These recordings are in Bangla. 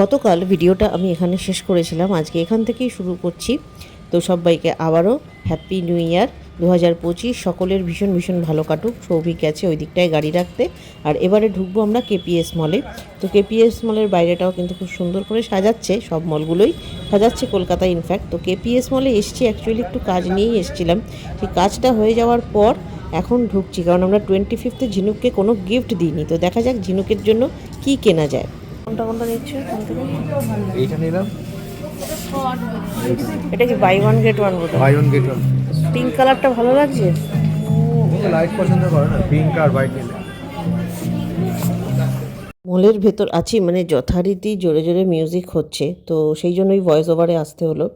গতকাল ভিডিওটা আমি এখানে শেষ করেছিলাম। আজকে এখান থেকেই শুরু করছি। তো সবাইকে আবারও হ্যাপি নিউ ইয়ার দু হাজার পঁচিশ সকলের ভীষণ ভীষণ ভালো কাটুক। সৌভিক গেছে ওই দিকটায় গাড়ি রাখতে। আর এবারে ঢুকবো আমরা কেপিএস মলে তো কেপিএস মলের বাইরেটাও কিন্তু খুব সুন্দর করে সাজাচ্ছে সব মলগুলোই। সাজাচ্ছে কলকাতায় ইনফ্যাক্ট তো কেপিএস মলে এসছি অ্যাকচুয়ালি একটু কাজ নিয়েই এসছিলাম। সেই কাজটা হয়ে যাওয়ার পর এখন ঢুকছি। কারণ আমরা টোয়েন্টি ফিফথে ঝিনুককে কোনো গিফট দিইনি। তো দেখা যাক ঝিনুকের জন্য কি কেনা যায়। কোনটা কোনটা নিচ্ছে? এইটা নিলাম। এটা কি বাই ওয়ান গেট ওয়ান বোধ buy one get one pink কালারটা ভালো লাগছে? লাইট পছন্দ করে না? পিঙ্ক আর হোয়াইট নিলে। মলের ভেতর আছি মানে যথারীতি জোরে জোরে মিউজিক হচ্ছে তো সেই জন্যই ভয়েস ওভারে আসতে হলো।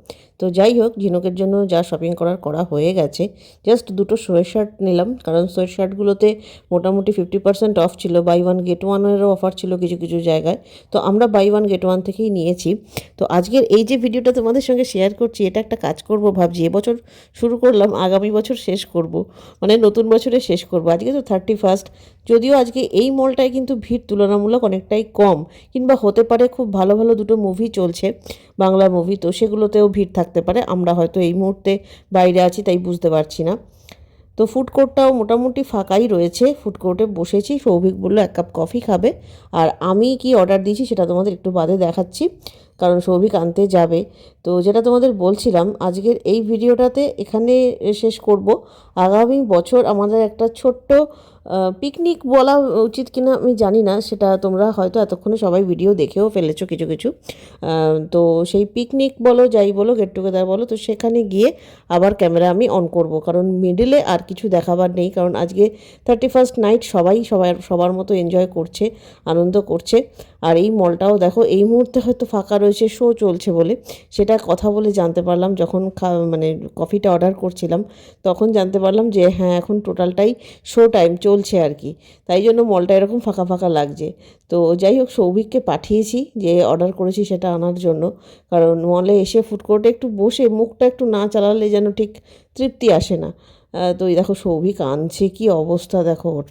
তো যাই হোক, ঝিনুকের জন্য যা শপিং করার করা হয়ে গেছে। জাস্ট দুটো সোয়েট শার্ট নিলাম, কারণ সোয়েট শার্টগুলোতে মোটামুটি ফিফটি পার্সেন্ট অফ ছিল। বাই ওয়ান গেট ওয়ানেরও অফার ছিল কিছু কিছু জায়গায়। তো আমরা বাই ওয়ান গেট ওয়ান থেকেই নিয়েছি। তো আজকের এই যে ভিডিওটা তোমাদের সঙ্গে শেয়ার করছি, এটা একটা কাজ করব ভাবছি। এবছর শুরু করলাম, আগামী বছর শেষ করব। মানে নতুন বছরে শেষ করব। আজকে তো থার্টি ফার্স্ট যদিও আজকে এই মলটায় কিন্তু ভিড় তুলনামূলক অনেকটাই কম, কিংবা হতে পারে খুব ভালো ভালো দুটো মুভি চলছে, বাংলা মুভি তো সেগুলোতেও ভিড় থাকতে পারে। আমরা হয়তো এই মুহূর্তে বাইরে আছি, তাই বুঝতে পারছি না। তো ফুড কোর্টটাও মোটামুটি ফাঁকাই রয়েছে। ফুড কোর্টে বসেছি। সৌভিক বলল, এক কাপ কফি খাবে। আর আমি কি অর্ডার দিয়েছি সেটা তোমাদের একটু বাদে দেখাচ্ছি। কারণ সৌভিক আনতে যাবে। তো যেটা তোমাদের বলছিলাম, আজকের এই ভিডিওটাতে এখানে শেষ করব। আগামী বছর আমাদের একটা ছোট্ট পিকনিক বলা উচিত কিনা আমি জানি না, সেটা তোমরা হয়তো এতক্ষণে সবাই ভিডিও দেখেও ফেলেছো কিছু কিছু। তো সেই পিকনিক বলো, যাই বলো গেট টুগেদার বলো, তো সেখানে গিয়ে আবার ক্যামেরা আমি অন করব। কারণ মিডিলে আর কিছু দেখাবার নেই, কারণ আজকে থার্টি ফার্স্ট নাইট সবাই, সবার সবার মতো এনজয় করছে, আনন্দ করছে। আর এই মলটাও দেখো, এই মুহূর্তে হয়তো ফাঁকা রয়েছে, শো চলছে বলে। সেটা কথা বলে জানতে পারলাম যখন মানে কফিটা অর্ডার করছিলাম, তখন জানতে পারলাম যে হ্যাঁ এখন টোটালটাই শো টাইম চলছে আর কি। তাই জন্য মলটা এরকম ফাঁকা ফাঁকা লাগছে। তো যাই হোক, সৌভিককে পাঠিয়েছি যে অর্ডার করেছি সেটা আনার জন্য। কারণ মলে এসে ফুড কোর্টে একটু বসে মুখটা একটু না চালালে যেন ঠিক তৃপ্তি আসে না। তো এই দেখো, সৌভিক আনছে, কি অবস্থা দেখো ওর।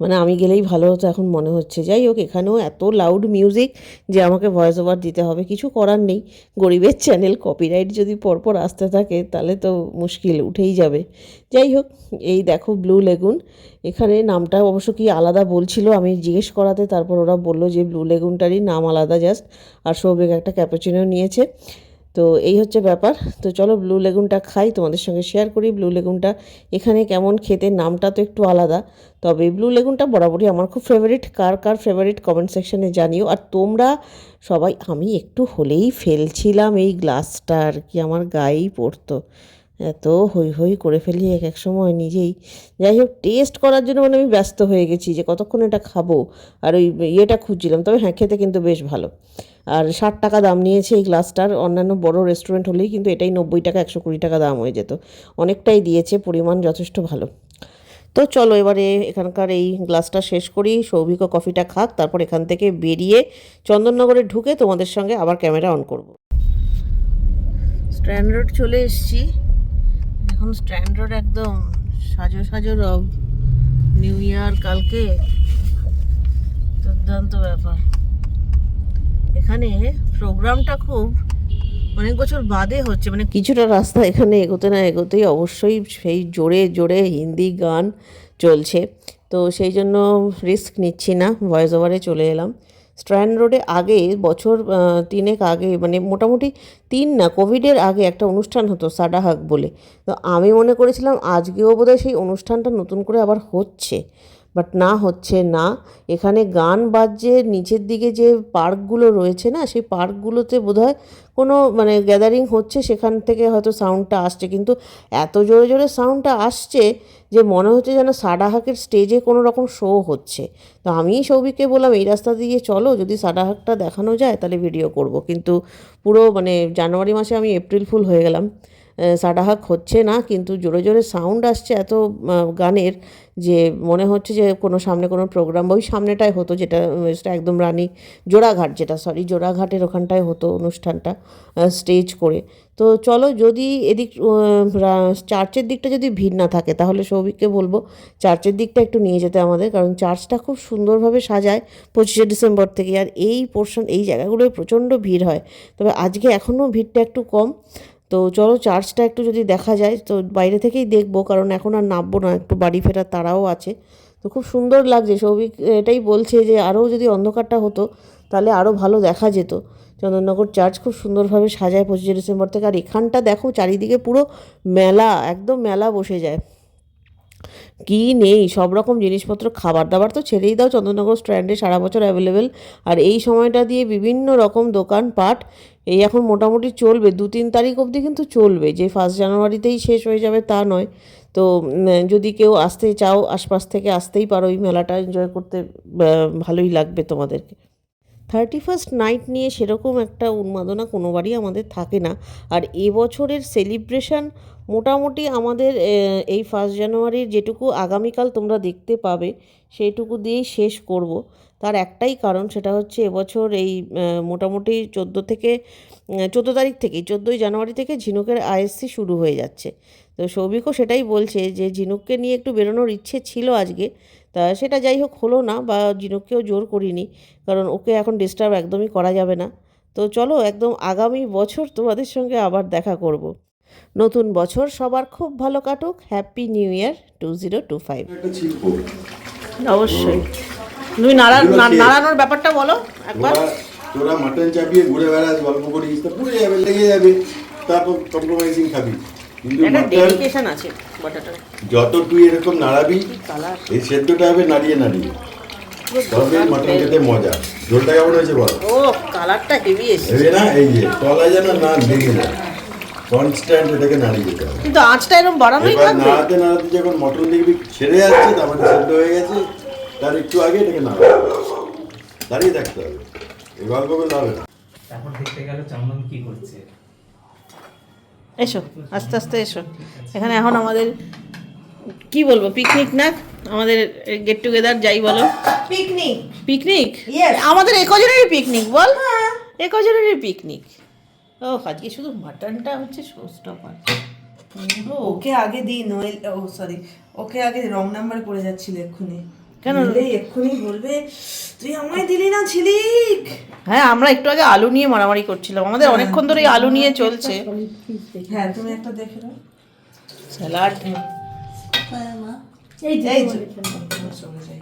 মানে আমি গেলেই ভালো হতো এখন মনে হচ্ছে। যাই হোক, এখানেও এত লাউড মিউজিক যে আমাকে ভয়েস ওভার দিতে হবে। কিছু করার নেই। গরিবের চ্যানেল কপিরাইট যদি পরপর আসতে থাকে, তাহলে তো মুশকিল, উঠেই যাবে। যাই হোক, এই দেখো ব্লু লেগুন এখানে নামটা অবশ্য কি আলাদা বলছিল, আমি জিজ্ঞেস করাতে, তারপর ওরা বলল যে ব্লু লেগুনটারই নাম আলাদা জাস্ট আর সৌভিক একটা ক্যাপাচিনো নিয়েছে। তো এই হচ্ছে ব্যাপার। তো চলো ব্লু লেগুনটা খাই, তোমাদের সঙ্গে শেয়ার করি। ব্লু লেগুনটা এখানে কেমন খেতে, নামটা তো একটু আলাদা। তবে ব্লু লেগুনটা বরাবরই আমার খুব ফেভারিট কার কার ফেভারিট কমেন্ট সেকশানে জানিও। আর তোমরা সবাই, আমি একটু হলেই ফেলছিলাম এই গ্লাসটা আর কি, আমার গায়েই পড়তো। এত হই হই করে ফেলি এক এক সময় নিজেই। যাই হোক টেস্ট করার জন্য মানে আমি ব্যস্ত হয়ে গেছি যে কতক্ষণ এটা খাব। আর ওই ইয়েটা খুঁজছিলাম, তবে হ্যাঁ খেতে কিন্তু বেশ ভালো। আর ষাট টাকা দাম নিয়েছে এই গ্লাসটার। অন্যান্য বড় রেস্টুরেন্ট হলেই কিন্তু এটাই নব্বই টাকা, একশো কুড়ি টাকা দাম হয়ে যেত। অনেকটাই দিয়েছে, পরিমাণ যথেষ্ট ভালো। তো চলো এবারে এখানকার এই গ্লাসটা শেষ করি, সৌভিক কফিটা খাক, তারপর এখান থেকে বেরিয়ে চন্দননগরে ঢুকে তোমাদের সঙ্গে আবার ক্যামেরা অন করব। স্ট্যান্ড রোড চলে এসেছি। এখন স্ট্যান্ড রোড একদম সাজো সাজো রব। নিউ ইয়ার কালকে। দুর্দান্ত ব্যাপার। এখানে প্রোগ্রামটা খুব অনেক বছর বাদে হচ্ছে মানে কিছুটা রাস্তা এখানে এগোতে না এগোতেই অবশ্যই সেই জোরে জোরে হিন্দি গান চলছে। তো সেই জন্য রিস্ক নিচ্ছি না ভয়েস ওভারে চলে এলাম। স্ট্র্যান্ড রোডে আগে বছর তিনেক আগে মানে মোটামুটি তিন না, কোভিডের আগে একটা অনুষ্ঠান হতো সাডাহাক বলে। তো আমি মনে করেছিলাম আজকেও বোধহয় সেই অনুষ্ঠানটা নতুন করে আবার হচ্ছে। বাট না, হচ্ছে না। এখানে গান বাজছে, নিচের দিকে যে পার্কগুলো রয়েছে না, সেই পার্কগুলোতে বোধহয় কোনো মানে গ্যাদারিং হচ্ছে, সেখান থেকে হয়তো সাউন্ডটা আসছে। কিন্তু এত জোরে জোরে সাউন্ডটা আসছে যে মনে হচ্ছে যেন সাডাহাকের স্টেজে কোনো রকম শো হচ্ছে। তো আমি সৌভিককে বললাম, এই রাস্তা দিয়ে চলো, যদি সাডাহাকটা দেখানো যায়, তাহলে ভিডিও করব। কিন্তু পুরো মানে জানুয়ারি মাসে আমি এপ্রিল ফুল হয়ে গেলাম। সাডাহাক হচ্ছে না, কিন্তু জোরে জোরে সাউন্ড আসছে এত গানের যে মনে হচ্ছে যে কোনো সামনে কোনো প্রোগ্রাম ওই সামনেটায় হতো যেটা একদম রানী জোড়াঘাট যেটা সরি জোড়াঘাটের ওখানটায় হতো অনুষ্ঠানটা। স্টেজ করে। তো চলো যদি এদিক চার্চের দিকটা যদি ভিড় না থাকে, তাহলে সৌভিককে বলব চার্চের দিকটা একটু নিয়ে যেতে আমাদের, কারণ চার্চটা খুব সুন্দরভাবে সাজায় পঁচিশে ডিসেম্বর থেকে, আর এই পোর্শন এই জায়গাগুলোয় প্রচণ্ড ভিড় হয়। তবে আজকে এখনও ভিড়টা একটু কম। তো চলো চার্চটা একটু যদি দেখা যায়, তো বাইরে থেকেই দেখব, কারণ এখন আর নামবো না, একটু বাড়ি ফেরার তারাও আছে। তো খুব সুন্দর লাগছে, সৌভিক এটাই বলছে যে আরও যদি অন্ধকারটা হতো, তাহলে আরও ভালো দেখা যেত। চন্দননগর চার্চ খুব সুন্দরভাবে সাজায় পঁচিশে ডিসেম্বর থেকে। আর এখানটা দেখো চারিদিকে পুরো মেলা, একদম মেলা বসে যায়। কি নেই, সব রকম জিনিসপত্র খাবার দাবার তো ছেড়েই দাও, চন্দননগর স্ট্যান্ডে সারা বছর অ্যাভেলেবেল আর এই সময়টা দিয়ে বিভিন্ন রকম দোকানপাট, এই এখন মোটামুটি চলবে দু তিন তারিখ অবধি কিন্তু চলবে। যে ফার্স্ট জানুয়ারিতেই শেষ হয়ে যাবে তা নয়। তো যদি কেউ আসতে চাও, আশপাশ থেকে আসতেই পারো, এই মেলাটা এনজয় করতে ভালোই লাগবে তোমাদেরকে। থার্টি ফার্স্ট নাইট নিয়ে সেরকম একটা উন্মাদনা কোনোবারই আমাদের থাকে না। আর এবছরের সেলিব্রেশন মোটামুটি আমাদের এই ফার্স্ট জানুয়ারির যেটুকু আগামীকাল তোমরা দেখতে পাবে, সেইটুকু দিয়েই শেষ করব। তার একটাই কারণ সেটা হচ্ছে এবছর এই মোটামুটি চোদ্দ থেকে চোদ্দ তারিখ থেকেই, চোদ্দোই জানুয়ারি থেকে ঝিনুকের আইএসসি শুরু হয়ে যাচ্ছে। তো সৌভিকও সেটাই বলছে যে ঝিনুককে নিয়ে একটু বেরোনোর ইচ্ছে ছিল আজকে, তা সেটা যাই হোক হলো না বা ঝিনুককেও জোর করিনি, কারণ ওকে এখন ডিস্টার্ব একদমই করা যাবে না। তো চলো একদম আগামী বছর তোমাদের সঙ্গে আবার দেখা করব। নতুন বছর সবার খুব ভালো কাটুক। Happy new year two zero two five. অবশ্যই। তুমি নাড়ানোর ব্যাপারটা বলো একবার। তোরা মাটন চাপিয়ে ঘুরে বেড়াস গল্প করিস তা পুড়ে যাবে লেগে যাবে। তারপর কম্প্রোমাইজিং খাবি। কিন্তু একটা ডেডিকেশন আছে যত তুই এরকম নাড়াবি এই সেদ্ধটা হবে নাড়িয়ে নাড়িয়ে। তবে মাটন খেতে মজা। ঝোলটা কেমন হয়েছে বল? ও কালারটা হেভি এসেছে। না এই যে তলা যেন না লেগে যায়। কনস্ট্যান্ট এটাকে নাড়িয়ে যেতে হবে। কিন্তু আঁচটা এরকম বাড়ানোই এবার থাকবে নাড়াতে নাড়াতে যখন মটন দেখবি ছেড়ে যাচ্ছে মানে সেদ্ধ হয়ে গেছে তার একটু আগে এটাকে নাড়াতে দাঁড়িয়ে থাকতে হবে। এই গল্প করলে হবে না। তারপর দেখতে গেল চন্দন কি করছে। এসো আস্তে আস্তে এসো। এখানে এখন আমাদের কি বলব পিকনিক না? আমাদের গেট টুগেদার যাই বলো। Picnic picnic. আমাদের একজনেরই পিকনিক বল। একজনেরই পিকনিক ও আজকে শুধু মাটনটা হচ্ছে শোস্টপার ওকে আগে দিই নোয়েল ও সরি ওকে আগে রং নাম্বার পড়ে যাচ্ছিল এক্ষুনি। কেন? দিলে এক্ষুনি বলবে তুই আমায় দিলি না ছিলিক হ্যাঁ আমরা একটু আগে আলু নিয়ে মারামারি করছিলাম। আমাদের অনেকক্ষণ ধরে আলু নিয়ে চলছে। হ্যাঁ তুমি একটা দেখে নাও। স্যালাড। এই যে। চলে যাই।